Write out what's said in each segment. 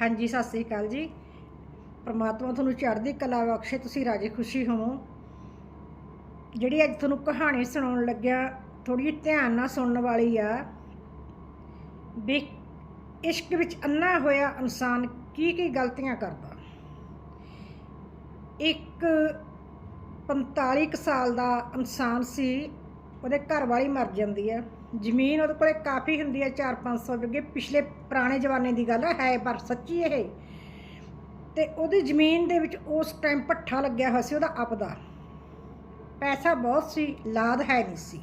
ਹਾਂਜੀ, ਸਤਿ ਸ੍ਰੀ ਅਕਾਲ ਜੀ। ਪਰਮਾਤਮਾ ਤੁਹਾਨੂੰ ਚੜ੍ਹਦੀ ਕਲਾ ਬਖਸ਼ੇ, ਤੁਸੀਂ ਰਾਜੀ ਖੁਸ਼ੀ ਹੋਵੋ। ਜਿਹੜੀ ਅੱਜ ਤੁਹਾਨੂੰ ਕਹਾਣੀ ਸੁਣਾਉਣ ਲੱਗਿਆ ਥੋੜੀ ਧਿਆਨ ਨਾਲ ਸੁਣਨ ਵਾਲੀ ਆ, ਵੀ ਇਸ਼ਕ ਵਿੱਚ ਅੰਨਾ ਹੋਇਆ ਇਨਸਾਨ ਕੀ ਕੀ ਗਲਤੀਆਂ ਕਰਦਾ। ਇੱਕ 45 ਕੁ ਸਾਲ ਦਾ ਇਨਸਾਨ ਸੀ, ਉਹਦੇ ਘਰ ਵਾਲੀ ਮਰ ਜਾਂਦੀ ਹੈ। ਜ਼ਮੀਨ ਉਹਦੇ ਕੋਲੇ ਕਾਫੀ ਹੁੰਦੀ ਹੈ 4-500 ਵਿਗੇ ਪਿਛਲੇ ਪੁਰਾਣੇ ਜ਼ਮਾਨੇ ਦੀ ਗੱਲ ਹੈ ਪਰ ਸੱਚੀ ਇਹ। ਤੇ ਉਹਦੀ ਜ਼ਮੀਨ ਦੇ ਵਿੱਚ ਉਸ ਟਾਈਮ ਪੱਠਾ ਲੱਗਿਆ ਹੋਇਆ ਸੀ, ਉਹਦਾ ਆਪਦਾ। ਪੈਸਾ ਬਹੁਤ ਸੀ, ਲਾਦ ਹੈ ਨਹੀਂ ਸੀ।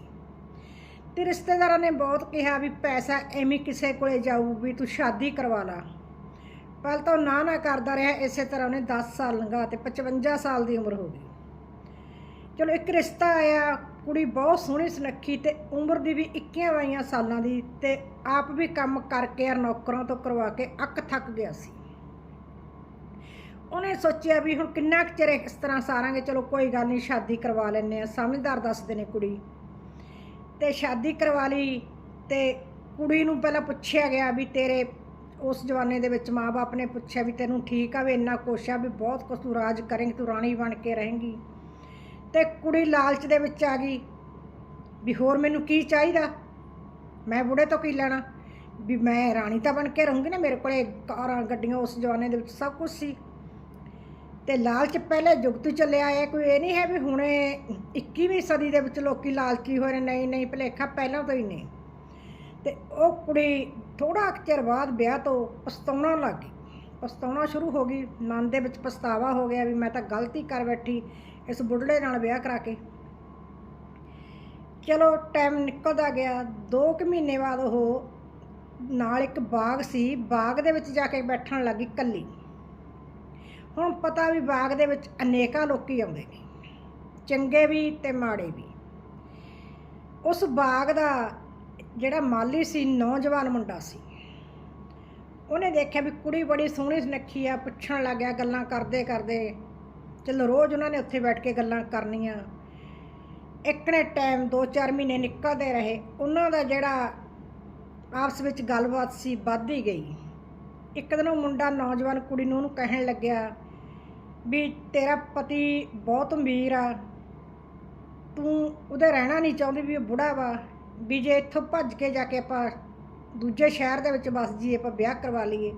ਤੇ ਰਿਸ਼ਤੇਦਾਰਾਂ ਨੇ ਬਹੁਤ ਕਿਹਾ ਵੀ ਪੈਸਾ ਐਵੇਂ ਕਿਸੇ ਕੋਲੇ ਜਾਊ ਵੀ ਤੂੰ ਸ਼ਾਦੀ ਕਰਵਾ ਲਾ। ਪਹਿਲ ਤਾਂ ਉਹ ਨਾ ਨਾ ਕਰਦਾ ਰਿਹਾ, ਇਸੇ ਤਰ੍ਹਾਂ ਉਹਨੇ 10 ਸਾਲ ਲੰਘਾ ਤੇ 55 ਸਾਲ ਦੀ ਉਮਰ ਹੋ ਗਈ। ਚਲੋ ਇੱਕ ਰਿਸ਼ਤਾ ਆਇਆ ਕੁੜੀ ਬਹੁਤ ਸੋਹਣੀ ਸੁਨੱਖੀ ਤੇ ਉਮਰ ਦੀ ਵੀ 21 22 ਸਾਲਾਂ ਦੀ ਤੇ ਆਪ ਵੀ ਕੰਮ ਕਰਕੇ ਆ ਨੌਕਰਾਂ ਤੋਂ ਕਰਵਾ ਕੇ ਅੱਕ ਥੱਕ ਗਿਆ ਸੀ। ਉਹਨੇ ਸੋਚਿਆ ਵੀ ਹੁਣ ਕਿੰਨਾ ਕੁ ਚਿਰ ਇਸ ਤਰ੍ਹਾਂ ਸਾਰਾਂਗੇ, ਚਲੋ ਕੋਈ ਗੱਲ ਨਹੀਂ, ਸ਼ਾਦੀ ਕਰਵਾ ਲੈਨੇ ਆ ਸਮਝਦਾਰ ਦੱਸਦੇ ਨੇ ਕੁੜੀ। ਤੇ ਸ਼ਾਦੀ ਕਰਵਾ ਲਈ ਤੇ ਕੁੜੀ ਨੂੰ ਪਹਿਲਾਂ ਪੁੱਛਿਆ ਗਿਆ ਵੀ ਤੇਰੇ ਉਸ ਜਵਾਨੇ ਦੇ ਵਿੱਚ ਮਾਪੇ ਨੇ ਪੁੱਛਿਆ ਵੀ ਤੈਨੂੰ ਠੀਕ ਆ ਵੀ ਇੰਨਾ ਕੁਛ ਆ ਵੀ ਬਹੁਤ ਕੁਛ ਤੂੰ ਰਾਜ ਕਰੇਂਗੀ, ਤੂੰ ਰਾਣੀ ਬਣ ਕੇ ਰਹੇਂਗੀ। ਤੇ ਕੁੜੀ ਲਾਲਚ ਦੇ ਵਿੱਚ ਆ ਗਈ ਵੀ ਹੋਰ ਮੈਨੂੰ ਕੀ ਚਾਹੀਦਾ? ਮੈਂ ਬੁੜੇ ਤੋਂ ਕੀ ਲੈਣਾ? ਵੀ ਮੈਂ ਰਾਣੀ ਤਾਂ ਬਣ ਕੇ ਰਹੂੰਗੀ ਨਾ ਮੇਰੇ ਕੋਲੇ, ਕਾਰਾਂ, ਗੱਡੀਆਂ ਉਸ ਜ਼ਮਾਨੇ ਦੇ ਵਿੱਚ ਸਭ ਕੁਝ ਸੀ। ਤੇ ਲਾਲਚ ਪਹਿਲੇ ਯੁੱਗ ਤੋਂ ਚੱਲਿਆ ਆਇਆ, ਕੋਈ ਇਹ ਨਹੀਂ ਹੈ ਵੀ ਹੁਣੇ 21ਵੀਂ ਸਦੀ ਦੇ ਵਿੱਚ ਲੋਕੀ ਲਾਲਚੀ ਹੋਏ ਨੇ, ਨਹੀਂ ਨਹੀਂ, ਭਲੇਖਾ ਪਹਿਲਾਂ ਤੋਂ ਹੀ ਨੇ। ਤੇ ਉਹ ਕੁੜੀ ਥੋੜਾ ਚਿਰ ਬਾਅਦ ਵਿਆਹ ਤੋਂ ਪਸਤਾਉਣਾ ਲੱਗ ਗਈ। ਪਛਤਾਉਣਾ ਸ਼ੁਰੂ ਹੋ ਗਈ। ਮਨ ਦੇ ਵਿੱਚ ਪਛਤਾਵਾ ਹੋ ਗਿਆ ਵੀ ਮੈਂ ਤਾਂ ਗਲਤੀ ਕਰ ਬੈਠੀ, ਇਸ ਬੁੱਢੜੇ ਨਾਲ ਵਿਆਹ ਕਰਾ ਕੇ। ਚਲੋ ਟਾਈਮ ਨਿਕਲਦਾ ਗਿਆ। 2 ਕੁ ਮਹੀਨੇ ਬਾਅਦ ਉਹ ਨਾਲ ਇੱਕ ਬਾਗ ਸੀ। ਬਾਗ ਦੇ ਵਿੱਚ ਜਾ ਕੇ ਬੈਠਣ ਲੱਗੀ ਕੱਲੀ ਹੁਣ ਪਤਾ ਵੀ ਬਾਗ ਦੇ ਵਿੱਚ ਅਨੇਕਾਂ ਲੋਕੀ ਆਉਂਦੇ ਨੇ। ਚੰਗੇ ਵੀ ਤੇ ਮਾੜੇ ਵੀ। ਉਸ ਬਾਗ ਦਾ ਜਿਹੜਾ ਮਾਲੀ ਸੀ, ਨੌਜਵਾਨ ਮੁੰਡਾ ਸੀ। ਉਹਨੇ ਦੇਖਿਆ ਵੀ ਕੁੜੀ ਬੜੀ ਸੋਹਣੀ ਸੁਨੱਖੀ ਆ, ਪੁੱਛਣ ਲੱਗਿਆ ਗੱਲਾਂ ਕਰਦੇ ਕਰਦੇ। ਚਲੋ ਰੋਜ਼ ਉਹਨਾਂ ਨੇ ਉੱਥੇ ਬੈਠ ਕੇ ਗੱਲਾਂ ਕਰਨੀਆਂ। ਇੱਕ ਨੇ ਟਾਈਮ 2-4 ਮਹੀਨੇ ਨਿਕਲਦੇ ਰਹੇ। ਉਹਨਾਂ ਦਾ ਜਿਹੜਾ ਆਪਸ ਵਿੱਚ ਗੱਲਬਾਤ ਸੀ ਵੱਧਦੀ ਗਈ। ਇੱਕ ਦਿਨ ਉਹ ਮੁੰਡਾ ਨੌਜਵਾਨ ਕੁੜੀ ਨੂੰ ਉਹਨੂੰ ਕਹਿਣ ਲੱਗਿਆ ਵੀ ਤੇਰਾ ਪਤੀ ਬਹੁਤ ਅਮੀਰ ਆ। ਤੂੰ ਉਹਦੇ ਰਹਿਣਾ ਨਹੀਂ ਚਾਹੁੰਦੀ ਵੀ ਉਹ ਬੁੜਾ ਵਾ। ਵੀ ਜੇ ਇੱਥੋਂ ਭੱਜ ਕੇ ਜਾ ਕੇ ਆਪਾਂ ਦੂਜੇ ਸ਼ਹਿਰ ਦੇ ਵਿੱਚ ਵਸ ਜੀਏ ਆਪਾਂ ਵਿਆਹ ਕਰਵਾ ਲਈਏ।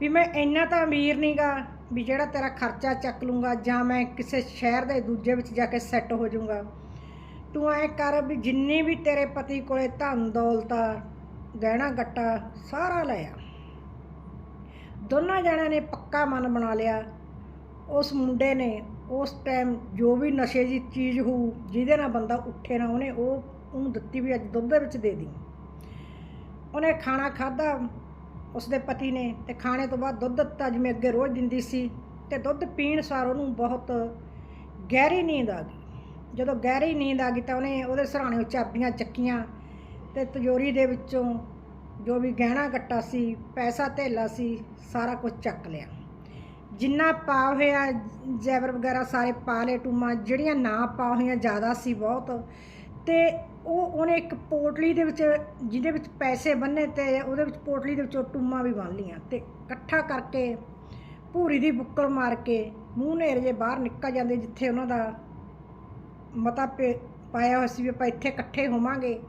ਵੀ ਮੈਂ ਇੰਨਾ ਤਾਂ ਅਮੀਰ ਨਹੀਂਗਾ ਵੀ ਜਿਹੜਾ ਤੇਰਾ ਖਰਚਾ ਚੱਕ ਲੂੰਗਾ ਜਾਂ ਮੈਂ ਕਿਸੇ ਸ਼ਹਿਰ ਦੇ ਦੂਜੇ ਵਿੱਚ ਜਾ ਕੇ ਸੈੱਟ ਹੋ ਜਾਊਂਗਾ। ਤੂੰ ਐ ਕਰ ਵੀ ਜਿੰਨੀ ਵੀ ਤੇਰੇ ਪਤੀ ਕੋਲੇ ਧਨ, ਦੌਲਤਾ, ਗਹਿਣਾ, ਗੱਟਾ ਸਾਰਾ ਲੈ ਦੋਨਾਂ ਜਣਿਆਂ ਨੇ ਪੱਕਾ ਮਨ ਬਣਾ ਲਿਆ। ਉਸ ਮੁੰਡੇ ਨੇ ਉਸ ਟਾਈਮ ਜੋ ਵੀ ਨਸ਼ੇ ਦੀ ਚੀਜ਼ ਹੋਊ, ਜਿਹਦੇ ਨਾਲ ਬੰਦਾ ਉੱਠੇ ਨਾ ਉਹਨੇ ਉਹ ਉਹਨੂੰ ਦਿੱਤੀ ਵੀ ਅੱਜ ਦੁੱਧ ਦੇ ਵਿੱਚ ਦੇ ਦੀ। ਉਹਨੇ ਖਾਣਾ ਖਾਦਾ ਉਸਦੇ ਪਤੀ ਨੇ ਤੇ ਖਾਣੇ ਤੋਂ ਬਾਅਦ ਦੁੱਧ ਦਿੱਤਾ, ਜਿਵੇਂ ਅੱਗੇ ਰੋਜ਼ ਦਿੰਦੀ ਸੀ ਤੇ ਦੁੱਧ ਪੀਣ ਸਾਰ ਉਹਨੂੰ ਬਹੁਤ ਗਹਿਰੀ ਨੀਂਦ ਆ ਗਈ। ਜਦੋਂ ਗਹਿਰੀ ਨੀਂਦ ਆ ਗਈ ਤਾਂ ਉਹਨੇ ਉਹਦੇ ਸਰਾਣੇ ਚਾਬੀਆਂ ਚੱਕੀਆਂ ਤੇ ਤਿਜੋਰੀ ਦੇ ਵਿੱਚੋਂ ਜੋ ਵੀ ਗਹਿਣਾ ਗੱਟਾ ਸੀ, ਪੈਸਾ ਧੇਲਾ ਸੀ, ਸਾਰਾ ਕੁਝ ਚੱਕ ਲਿਆ। ਜਿੰਨਾ ਪਾ ਹੋਇਆ ਜੈਵਰ ਵਗੈਰਾ ਸਾਰੇ ਪਾ ਲੇ ਟੂਮਾਂ ਜਿਹੜੀਆਂ ਨਾ ਪਾ ਹੋਈਆਂ ਜ਼ਿਆਦਾ ਸੀ ਬਹੁਤ ਤੇ ਉਹ ਉਹਨੇ ਇੱਕ ਪੋਟਲੀ ਦੇ ਵਿੱਚ, ਜਿਹਦੇ ਵਿੱਚ ਪੈਸੇ ਬੰਨੇ ਤੇ ਉਹਦੇ ਵਿੱਚ ਪੋਟਲੀ ਦੇ ਵਿੱਚੋਂ ਟੂਮਾਂ ਵੀ ਬੰਨ ਲੀਆਂ ਤੇ ਇਕੱਠਾ ਕਰਕੇ ਭੂਰੀ ਦੀ ਬੁੱਕਲ ਮਾਰ ਕੇ ਮੂੰਹ ਨੇਰ ਜੇ ਬਾਹਰ ਨਿਕਲ ਜਾਂਦੇ ਜਿੱਥੇ ਉਹਨਾਂ ਦਾ ਮਤਾ ਪੇ- ਪਾਇਆ ਹੋਇਆ ਸੀ ਵੀ ਆਪਾਂ ਇੱਥੇ ਇਕੱਠੇ ਹੋਵਾਂਗੇ,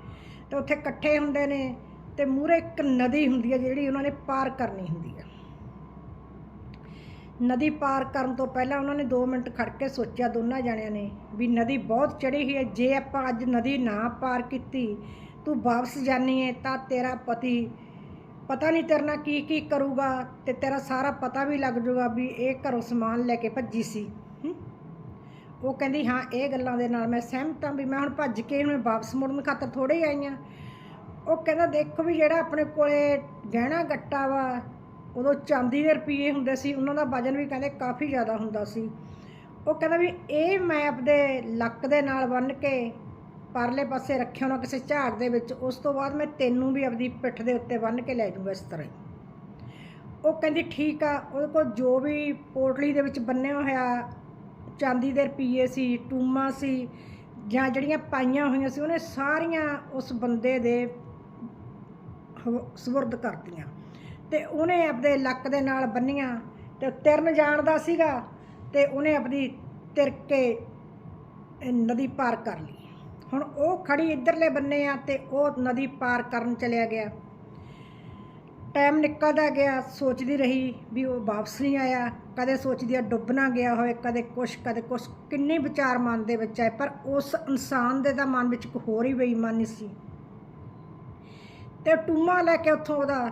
ਤੇ ਉੱਥੇ ਇਕੱਠੇ ਹੁੰਦੇ ਨੇ ਤੇ ਮੂਰੇ ਇੱਕ ਨਦੀ ਹੁੰਦੀ ਹੈ ਜਿਹੜੀ ਉਹਨਾਂ ਨੇ ਪਾਰ ਕਰਨੀ ਹੁੰਦੀ ਹੈ। ਨਦੀ ਪਾਰ ਕਰਨ ਤੋਂ ਪਹਿਲਾਂ ਉਹਨਾਂ ਨੇ 2 ਮਿੰਟ ਖੜ ਕੇ ਸੋਚਿਆ ਦੋਨਾਂ ਜਣਿਆਂ ਨੇ ਵੀ ਨਦੀ ਬਹੁਤ ਚੜੀ ਹੋਈ ਹੈ। ਜੇ ਆਪਾਂ ਅੱਜ ਨਦੀ ਨਾ ਪਾਰ ਕੀਤੀ, ਤੂੰ ਵਾਪਸ ਜਾਣੀ ਹੈ ਤਾਂ ਤੇਰਾ ਪਤੀ ਪਤਾ ਨਹੀਂ ਤੇਰੇ ਨਾਲ ਕੀ ਕੀ ਕਰੂਗਾ ਤੇ ਤੇਰਾ ਸਾਰਾ ਪਤਾ ਵੀ ਲੱਗ ਜਾਊਗਾ ਵੀ ਇਹ ਘਰੋਂ ਸਮਾਨ ਲੈ ਕੇ ਭੱਜੀ ਸੀ। ਉਹ ਕਹਿੰਦੀ, ਹਾਂ, ਇਹ ਗੱਲਾਂ ਦੇ ਨਾਲ ਮੈਂ ਸਹਿਮਤ ਹਾਂ ਵੀ ਮੈਂ ਹੁਣ ਭੱਜ ਕੇ ਹੁਣ ਵਾਪਸ ਮੁੜਨ ਖਾਤਰ ਥੋੜੇ ਆਈ ਹਾਂ ਉਹ ਕਹਿੰਦਾ, ਦੇਖੋ ਵੀ ਜਿਹੜਾ ਆਪਣੇ ਕੋਲੇ ਗਹਿਣਾ ਗੱਟਾ ਵਾ ਉਦੋਂ ਚਾਂਦੀ ਦੇ ਰੁਪਏ ਹੁੰਦੇ ਸੀ, ਉਹਨਾਂ ਦਾ ਵਜਨ ਵੀ ਕਹਿੰਦੇ ਕਾਫੀ ਜ਼ਿਆਦਾ ਹੁੰਦਾ ਸੀ। ਉਹ ਕਹਿੰਦਾ ਵੀ ਇਹ ਮੈਂ ਆਪਦੇ ਲੱਕ ਦੇ ਨਾਲ ਬੰਨ ਕੇ ਪਰਲੇ ਪਾਸੇ ਰੱਖਿਆ ਉਹਨਾਂ ਕਿਸੇ ਝਾੜ ਦੇ ਵਿੱਚ, ਉਸ ਤੋਂ ਬਾਅਦ ਮੈਂ ਤੈਨੂੰ ਵੀ ਆਪਦੀ ਪਿੱਠ ਦੇ ਉੱਤੇ ਬੰਨ ਕੇ ਲੈ ਜਾਊਂਗਾ ਇਸ ਤਰ੍ਹਾਂ ਹੀ। ਉਹ ਕਹਿੰਦੀ ਠੀਕ ਆ, ਉਹਦੇ ਕੋਲ ਜੋ ਵੀ ਪੋਟਲੀ ਦੇ ਵਿੱਚ ਬੰਨਿਆ ਹੋਇਆ ਚਾਂਦੀ ਦੇ ਰੁਪਏ ਸੀ, ਟੂਮਾਂ ਸੀ, ਜਾਂ ਜਿਹੜੀਆਂ ਪਾਈਆਂ ਹੋਈਆਂ ਸੀ, ਉਹਨੇ ਸਾਰੀਆਂ ਉਸ ਬੰਦੇ ਦੇ ਹਵ- ਕਰਤੀਆਂ ਤੇ ਉਹਨੇ ਆਪਦੇ ਲੱਕ ਦੇ ਨਾਲ ਬੰਨੀਆਂ ਤੇ ਤਿਰਨ ਜਾਣਦਾ ਸੀਗਾ ਤੇ ਉਹਨੇ ਆਪਣੀ ਤਿਰ ਕੇ ਨਦੀ ਪਾਰ ਕਰ ਲਈ। ਹੁਣ ਉਹ ਖੜੀ ਇੱਧਰਲੇ ਬੰਨੇ ਆ ਤੇ ਉਹ ਨਦੀ ਪਾਰ ਕਰਨ ਚਲਿਆ ਗਿਆ। ਟਾਈਮ ਨਿਕਲਦਾ ਗਿਆ, ਸੋਚਦੀ ਰਹੀ ਵੀ ਉਹ ਵਾਪਸ ਨਹੀਂ ਆਇਆ। ਕਦੇ ਸੋਚਦੀ ਆ ਡੁੱਬ ਨਾ ਗਿਆ ਹੋਵੇ, ਕਦੇ ਕੁਛ ਕਦੇ ਕੁਛ। ਕਿੰਨੇ ਵਿਚਾਰ ਮਨ ਦੇ ਵਿੱਚ ਆਏ, ਪਰ ਉਸ ਇਨਸਾਨ ਦੇ ਤਾਂ ਮਨ ਵਿੱਚ ਇੱਕ ਹੋਰ ਹੀ ਬੇਈਮਾਨੀ ਸੀ। ਤੇ ਟੂਮਾ ਲੈ ਕੇ ਉੱਥੋਂ ਉਹਦਾ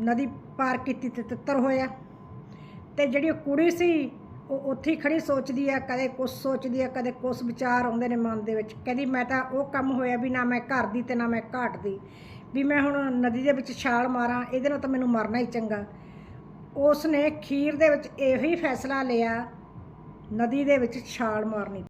ਨਦੀ ਪਾਰ ਕੀਤੀ ਤੇ ਤਿੱਤਰ ਹੋਇਆ। ਤੇ ਜਿਹੜੀ ਉਹ ਕੁੜੀ ਸੀ, ਉਹ ਉੱਥੇ ਹੀ ਖੜੀ ਸੋਚਦੀ ਆ, ਕਦੇ ਕੁਛ ਸੋਚਦੀ ਆ, ਕਦੇ ਕੁਛ ਵਿਚਾਰ ਆਉਂਦੇ ਨੇ ਮਨ ਦੇ ਵਿੱਚ। ਕਹਿੰਦੀ, ਮੈਂ ਤਾਂ ਉਹ ਕੰਮ ਹੋਇਆ ਵੀ ਨਾ ਮੈਂ ਘਰ ਦੀ ਤੇ ਨਾ ਮੈਂ ਘਾਟ ਦੀ। ਵੀ ਮੈਂ ਹੁਣ ਨਦੀ ਦੇ ਵਿੱਚ ਛਾਲ ਮਾਰਾਂ, ਇਹਦੇ ਨਾਲ ਤਾਂ ਮੈਨੂੰ ਮਰਨਾ ਹੀ ਚੰਗਾ। ਉਸ ਨੇ ਖੀਰ ਦੇ ਵਿੱਚ ਇਹੋ ਹੀ ਫੈਸਲਾ ਲਿਆ, ਨਦੀ ਦੇ ਵਿੱਚ ਛਾਲ ਮਾਰਨੀ।